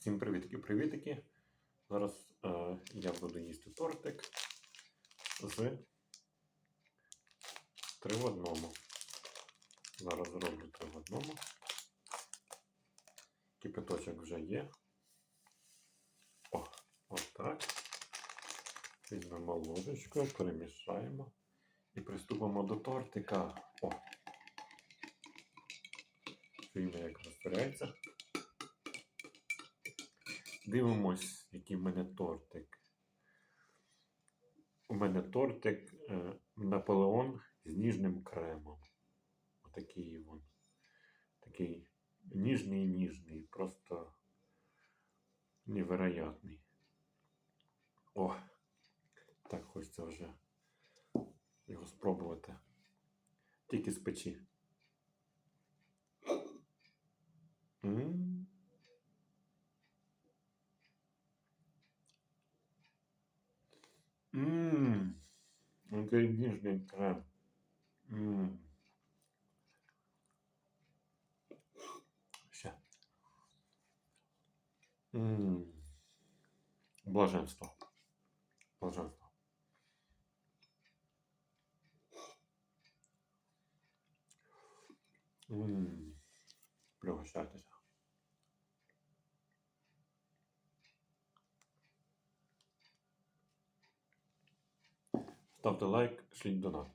Всім привітки-привітики. Зараз е, я буду їсти тортик з три в одному. Зараз зроблю три в одному. Кипяточок вже є. О, отак. Візьмемо ложечку, перемішаємо і приступимо до тортика. О! Чуємо, як розтворяється. Дивимось, який в мене тортик. У мене тортик е, Наполеон з ніжним кремом. Отакий він. Такий ніжний ніжний, просто невероятний. О, так хочеться вже його спробувати. Тільки з печі. М. Ммм, який ніжний крем. Ммм. Ще. Ммм. Блаженство. Блаженство. Ммм. Пригощайтеся. Ставте лайк, шліть донат.